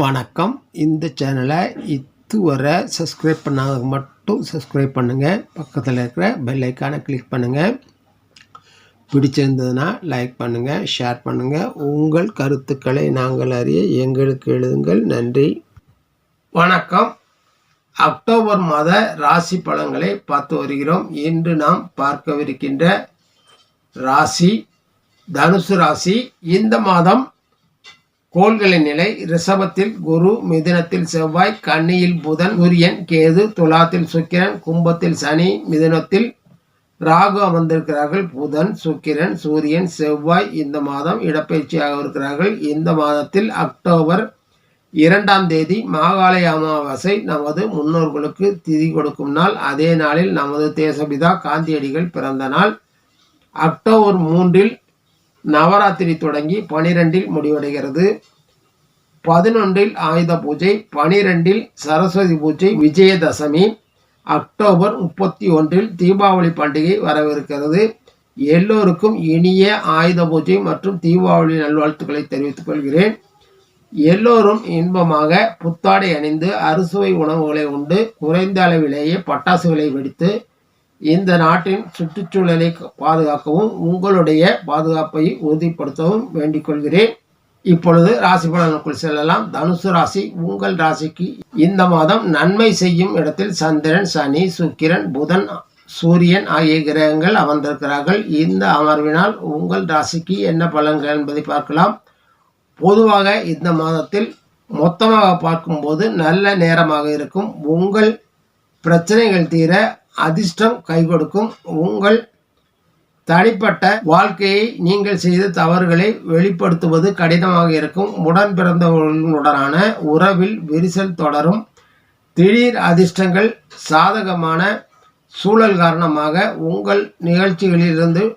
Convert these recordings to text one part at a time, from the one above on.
வணக்கம். இந்த சேனலை இதுவரை சப்ஸ்கிரைப் பண்ணாதவங்க மட்டும் சப்ஸ்கிரைப் பண்ணுங்கள் பக்கத்தில் இருக்கிற பெல் ஐக்கானை கிளிக் பண்ணுங்கள் பிடிச்சிருந்ததுன்னா லைக் பண்ணுங்கள் ஷேர் பண்ணுங்கள் உங்கள் கருத்துக்களை நாங்கள் அறிய எங்களுக்கு எழுதுங்கள். நன்றி. வணக்கம். அக்டோபர் மாத ராசி பலன்களை பார்த்து வருகிறோம். இன்று நாம் பார்க்கவிருக்கின்ற ராசி தனுசு ராசி. இந்த மாதம் கோள்களின் நிலை ரிஷபத்தில் குரு மிதுனத்தில் செவ்வாய் கன்னியில் புதன் சூரியன் கேது துலாத்தில் சுக்கிரன் கும்பத்தில் சனி மிதுனத்தில் ராகு அமர்ந்திருக்கிறார்கள். புதன் சுக்கிரன் சூரியன் செவ்வாய் இந்த மாதம் இடப்பெயர்ச்சியாக இருக்கிறார்கள். இந்த மாதத்தில் அக்டோபர் இரண்டாம் தேதி மாகாளய அமாவாசை. நமது முன்னோர்களுக்கு திதி கொடுக்கும் நாள். அதே நாளில் நமது தேசபிதா காந்தியடிகள் பிறந்த நாள். அக்டோபர் மூன்றில் நவராத்திரி தொடங்கி பனிரெண்டில் முடிவடைகிறது. பதினொன்றில் ஆயுத பூஜை பனிரெண்டில் சரஸ்வதி பூஜை விஜயதசமி அக்டோபர் முப்பத்தி ஒன்றில் தீபாவளி பண்டிகை வரவிருக்கிறது. எல்லோருக்கும் இனிய ஆயுத பூஜை மற்றும் தீபாவளி நல்வாழ்த்துக்களை தெரிவித்துக் கொள்கிறேன். எல்லோரும் இன்பமாக புத்தாடை அணிந்து அறுசுவை உணவுகளை உண்டு குறைந்த அளவிலேயே பட்டாசுகளை வெடித்து இந்த நாட்டின் சுற்றுச்சூழலை பாதுகாக்கவும் உங்களுடைய பாதுகாப்பை உறுதிப்படுத்தவும் வேண்டிக் கொள்கிறேன். இப்பொழுது ராசி பலனுக்குள் செல்லலாம். தனுசு ராசி உங்கள் ராசிக்கு இந்த மாதம் நன்மை செய்யும் இடத்தில் சந்திரன் சனி சுக்கிரன் புதன் சூரியன் ஆகிய கிரகங்கள் அமர்ந்திருக்கிறார்கள். இந்த அமர்வினால் உங்கள் ராசிக்கு என்ன பலன்கள் என்பதை பார்க்கலாம். பொதுவாக இந்த மாதத்தில் மொத்தமாக பார்க்கும்போது நல்ல நேரமாக இருக்கும். உங்கள் பிரச்சனைகள் தீர அதிர்ஷ்டம் கை கொடுக்கும் உங்கள் தனிப்பட்ட வாழ்க்கையை நீங்கள் செய்த தவறுகளை வெளிப்படுத்துவது கடினமாக இருக்கும். உடன் பிறந்தவர்களுடனான உறவில் விரிசல் தொடரும். திடீர் அதிர்ஷ்டங்கள் சாதகமான சூழல் காரணமாக உங்கள் நிகழ்ச்சிகளிலிருந்து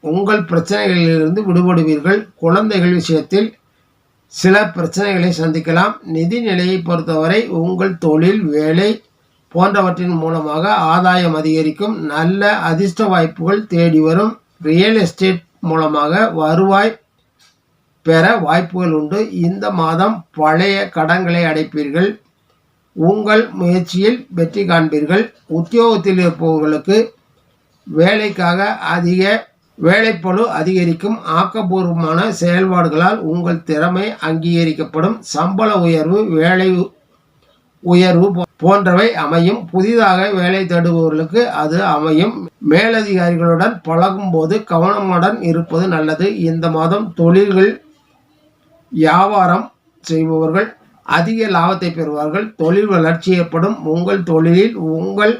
உங்கள் பிரச்சனைகளிலிருந்து விடுபடுவீர்கள். குழந்தைகள் விஷயத்தில் சில பிரச்சனைகளை சந்திக்கலாம். நிதி நிலையை பொறுத்தவரை உங்கள் தொழில் வேலை போன்றவற்றின் மூலமாக ஆதாயம் அதிகரிக்கும். நல்ல அதிர்ஷ்ட வாய்ப்புகள் தேடி வரும். ரியல் எஸ்டேட் மூலமாக வருவாய் பெற வாய்ப்புகள் உண்டு. இந்த மாதம் பழைய கடன்களை அடைப்பீர்கள். உங்கள் முயற்சியில் வெற்றி காண்பீர்கள். உத்தியோகத்தில் இருப்பவர்களுக்கு வேலைக்காக அதிக வேலைப்பழு அதிகரிக்கும். ஆக்கப்பூர்வமான செயல்பாடுகளால் உங்கள் திறமை அங்கீகரிக்கப்படும். சம்பள உயர்வு வேலை உயர்வு போன்றவை அமையும். புதிதாக வேலை தேடுபவர்களுக்கு அது அமையும். மேலதிகாரிகளுடன் பழகும்போது கவனமுடன் இருப்பது நல்லது. இந்த மாதம் தொழில்கள் வியாபாரம் செய்பவர்கள் அதிக லாபத்தை பெறுவார்கள். தொழில் வளர்ச்சி ஏற்படும். உங்கள் தொழிலில் உங்கள்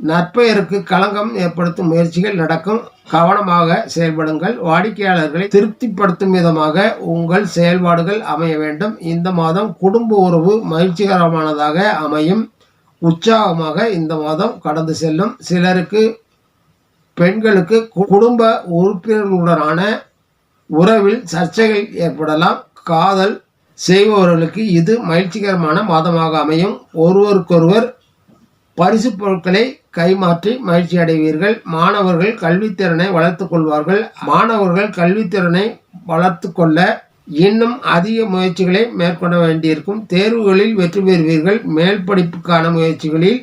நற்பெயருக்கு களங்கம் ஏற்படுத்தும் முயற்சிகள் நடக்கும். கவனமாக செயல்படுங்கள். வாடிக்கையாளர்களை திருப்திப்படுத்தும் விதமாக உங்கள் செயல்பாடுகள் அமைய வேண்டும். இந்த மாதம் குடும்ப உறவு மகிழ்ச்சிகரமானதாக அமையும். உற்சாகமாக இந்த மாதம் கடந்து செல்லும். சிலருக்கு பெண்களுக்கு குடும்ப உறுப்பினர்களுடனான உறவில் சர்ச்சைகள் ஏற்படலாம். காதல் செய்பவர்களுக்கு இது மகிழ்ச்சிகரமான மாதமாக அமையும். ஒருவருக்கொருவர் பரிசு பொருட்களை கைமாற்றி மகிழ்ச்சி அடைவீர்கள் மாணவர்கள் கல்வித்திறனை வளர்த்து கொள்வார்கள். மாணவர்கள் கல்வித்திறனை வளர்த்து கொள்ள இன்னும் அதிக முயற்சிகளை மேற்கொள்ள வேண்டியிருக்கும். தேர்வுகளில் வெற்றி பெறுவீர்கள். மேல் படிப்புக்கான முயற்சிகளில்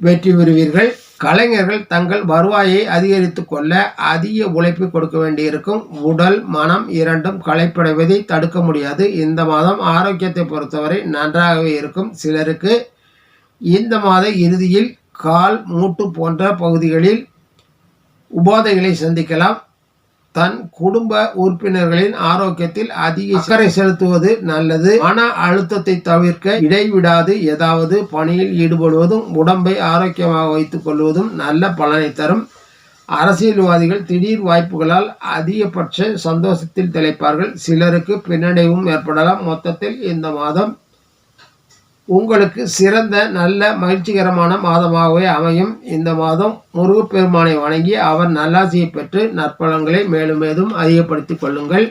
வெற்றி பெறுவீர்கள். கலைஞர்கள் தங்கள் வருவாயை அதிகரித்து கொள்ள அதிக உழைப்பு கொடுக்க வேண்டியிருக்கும். உடல் மனம் இரண்டும் களைப்படைவதை தடுக்க முடியாது. இந்த மாதம் ஆரோக்கியத்தை பொறுத்தவரை நன்றாகவே இருக்கும். சிலருக்கு இந்த மாத இறுதியில் கால் மூட்டு போன்ற பகுதிகளில் உபாதைகளை சந்திக்கலாம். தன் குடும்ப உறுப்பினர்களின் ஆரோக்கியத்தில் அதிக அக்கறை செலுத்துவது நல்லது. மன அழுத்தத்தை தவிர்க்க இடைவிடாது. ஏதாவது பணியில் ஈடுபடுவதும் உடம்பை ஆரோக்கியமாக வைத்துக் கொள்வதும் நல்ல பலனை தரும். அரசியல்வாதிகள் திடீர் வாய்ப்புகளால் அதிகபட்ச சந்தோஷத்தில் திளைப்பார்கள். சிலருக்கு பின்னடைவும் ஏற்படலாம். மொத்தத்தில் இந்த மாதம் உங்களுக்கு சிறந்த நல்ல மகிழ்ச்சிகரமான மாதமாகவே அமையும். இந்த மாதம் முருகப்பெருமானை வணங்கி அவர் நல்லாசியை பெற்று நற்பலன்களை மேலும் மேலும் அதிகப்படுத்திக் கொள்ளுங்கள்.